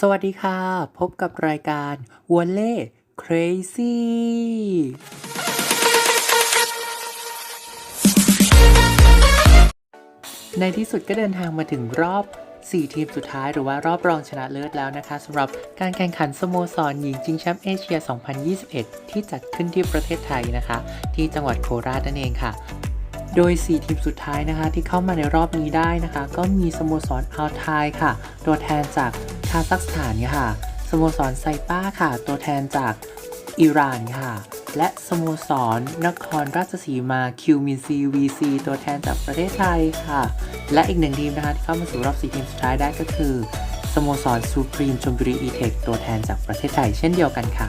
สวัสดีค่ะ พบกับรายการวัเล่ Crazy ในที่สุดก็เดินทางมาถึงรอบ 4 ทีมสุดท้ายหรือว่ารอบรองชนะเลิศแล้วนะคะสำหรับการแข่งขันสโมสรหญิงชิงแชมป์เอเชีย 2021 ที่จัดขึ้นที่ประเทศไทยนะคะ ที่จังหวัดโคราชนั่นเองค่ะโดย 4 ทีมสุดท้ายนะคะที่เข้ามาในรอบนี้ได้นะคะ ก็มีสโมสรอัลไทยค่ะ ตัวแทนจากาซัคสถานค่ะสโมสรไซป้าค่ะ ตัวแทนจากอิหร่านค่ะ และสโมสรนครราชสีมาคิวมินซีวีซีตัวแทนจากประเทศไทยค่ะ และอีกหนึ่งทีมนะคะที่เข้ามาสู่รอบ4ทีมสุดท้ายได้ก็คือสโมสรซูพรีมชมบุรีอีเทคตัวแทนจากประเทศไทยเช่นเดียวกันค่ะ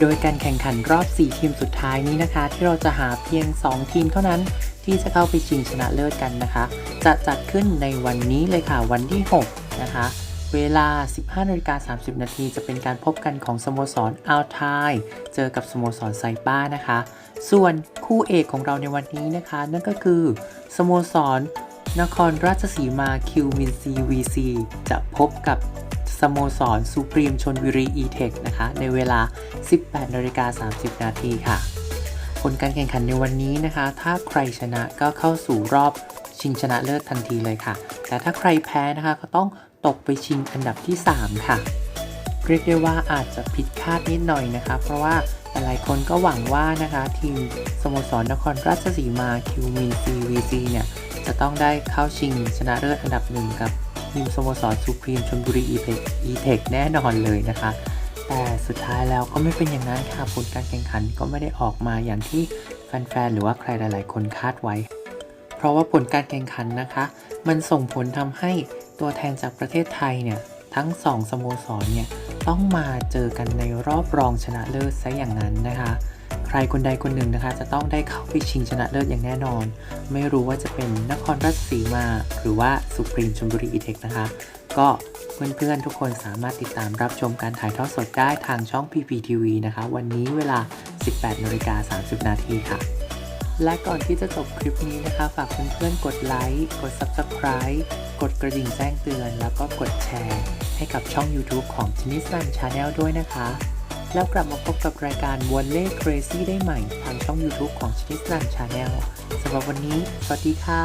โดยการแข่งขันรอบ 4 ทีมสุดท้ายนี้นะคะ ที่เราจะหาเพียง 2 ทีมเท่านั้นที่จะเข้าไปชิงชนะเลิศกันนะคะ จะจัดขึ้นในวันนี้เลยค่ะวันที่ 6 นะคะ เวลา 15นาฬิกา30 นาทีจะเป็นการพบกันของสโมสรอัลไทยเจอกับสโมสรไซป้านะคะ ส่วนคู่เอกของเราในวันนี้นะคะ นั่นก็คือสโมสรนครราชสีมาคิวมินซีวีซีจะพบกับสโมสรสุพรีมชนบุรีอีเทคนะคะ ในเวลา 18นาฬิกา30 นาทีค่ะ ผลการแข่งขันในวันนี้นะคะ ถ้าใครชนะก็เข้าสู่รอบชิงชนะเลิศทันทีเลยค่ะ แต่ถ้าใครแพ้นะคะก็ต้อง ตกไปชิงอันดับที่ 3 ค่ะ เรียกได้ว่าอาจจะผิดคาดนิดหน่อยนะคะ เพราะว่าหลายคนก็หวังว่านะคะ ทีมสโมสรนครราชสีมาคิวมินซีวีซีเนี่ยจะต้องได้เข้าชิงชนะเลิศอันดับหนึ่งกับทีมสโมสรสุพรีมชลบุรีอีเทคอีเทคแน่นอนเลยนะคะ แต่สุดท้ายแล้วก็ไม่เป็นอย่างนั้นค่ะผลการแข่งขันก็ไม่ได้ออกมาอย่างที่แฟนๆหรือว่าใครหลาย ๆ คนคาดไว้ เพราะว่าผลการแข่งขันนะคะ มันส่งผลทำให้ ตัวแทนจากประเทศไทยเนี่ยทั้งสองสโมสรเนี่ยต้องมาเจอกันในรอบรองชนะเลิศซะอย่างนั้นนะคะ ใครคนใดคนหนึ่งนะคะ จะต้องได้เข้าไปชิงชนะเลิศอย่างแน่นอน ไม่รู้ว่าจะเป็นนครราชสีมา หรือว่าสุพรีมชลบุรีอีเทคนะคะ ก็เพื่อนๆทุกคนสามารถติดตามรับชมการถ่ายทอดสดได้ทางช่อง PPTV นะคะ วันนี้เวลา 18นาฬิกา30 นาทีค่ะ และก่อนที่จะจบคลิปนี้นะคะ ฝากเพื่อนๆกดไลค์กด Subscribe กดกระดิ่งแจ้งเตือน แล้วก็กดแชร์ ให้กับช่อง YouTube ของ j e n n y s l a n Channel ด้วยนะคะ แล้วกลับมาพบกับรายการวอลเล่ Crazy ได้ใหม่ ทางช่อง YouTube ของ j e n n y s l a n Channel สำหรับวันนี้ สวัสดีค่ะ